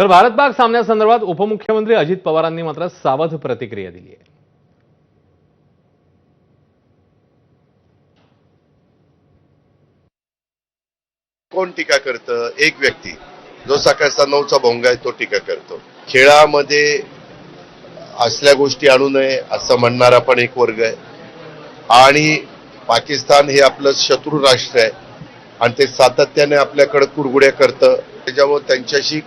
तर भारत पाक सामन्यासंदर्भात उपमुख्यमंत्री अजित पवारांनी मात्र सावध प्रतिक्रिया दिली आहे. कोण टीका करतं? एक व्यक्ती. जो सकाळचा नऊचा भोंगा आहे तो टीका करतो. खेळामध्ये असल्या गोष्टी आणू नये असं म्हणणारा पण एक वर्ग आहे. आणि पाकिस्तान हे आपलं शत्रू राष्ट्र आहे. आणि ते सातत्याने आपल्याकडे कुरगुड्या करतं. त्याच्यामुळे त्यांच्याशी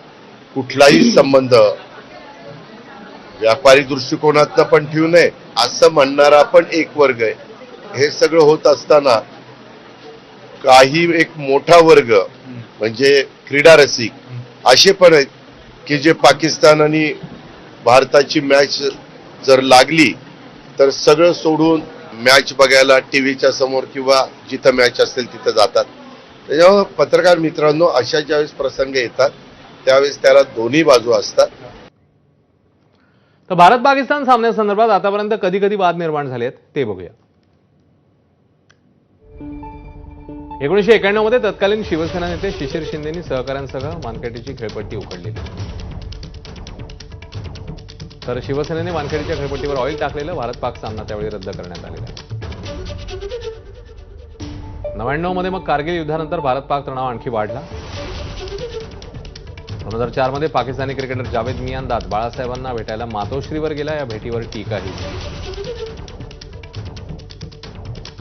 कुठलाही संबंध व्यापारी दृष्टिकोनातनं पण ठेवू नये. असं म्हणणारा पण एक वर्ग आहे. हे सगळं होत असताना काही एक मोठा वर्ग म्हणजे क्रीडा रसिक असे पण आहेत की जे पाकिस्तान आणि भारताची मॅच जर लागली तर सगळं सोडून मॅच बघायला टीव्हीच्या समोर किंवा जिथं मॅच असेल तिथं जातात. त्याच्यामुळे पत्रकार मित्रांनो अशा ज्यावेळेस प्रसंग येतात त्यावेळेस त्याला दोन्ही बाजू असतात. तर भारत पाकिस्तान सामन्यासंदर्भात आतापर्यंत कधी कधी वाद निर्माण झाले आहेत ते बघूया. एकोणीशे एक्याण्णवमध्ये तत्कालीन शिवसेना नेते शिशिर शिंदेनी सहकाऱ्यांसह मानकेटीची खेळपट्टी उघडली तर शिवसेनेने वानखेडीच्या खेळपट्टीवर ऑइल टाकलेलं भारत पाक सामना त्यावेळी रद्द करण्यात आलेला आहे. नव्याण्णवमध्ये मग कारगिल युद्धानंतर भारत पाक तणाव आणखी वाढला. दोन हजार चारमध्ये पाकिस्तानी क्रिकेटर जावेद मियांदाद बाळासाहेबांना भेटायला मातोश्रीवर गेला. या भेटीवर टीकाही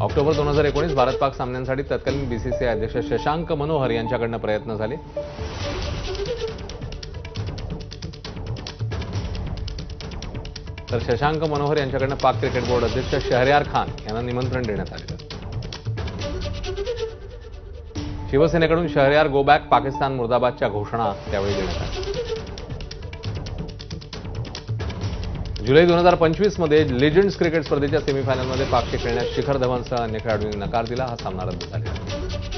ऑक्टोबर दोन हजार एकोणीस भारत पाक सामन्यांसाठी तत्कालीन बीसीसीआय अध्यक्ष शशांक मनोहर यांच्याकडनं प्रयत्न झाले. तर शशांक मनोहर यांच्याकडनं पाक क्रिकेट बोर्ड अध्यक्ष शहरयार खान यांना निमंत्रण देण्यात आलेलं. शिवसेनेकडून शहरयार गो बॅक पाकिस्तान मुर्दाबादच्या घोषणा त्यावेळी देण्यात आल्या. जुलै दोन हजार पंचवीसमध्ये लेजंड्स क्रिकेट स्पर्धेच्या सेमीफायनलमध्ये पाकचे खेळण्यास शिखर धवनसह अन्य खेळाडूंनी नकार दिला. हा सामना रद्द झाला.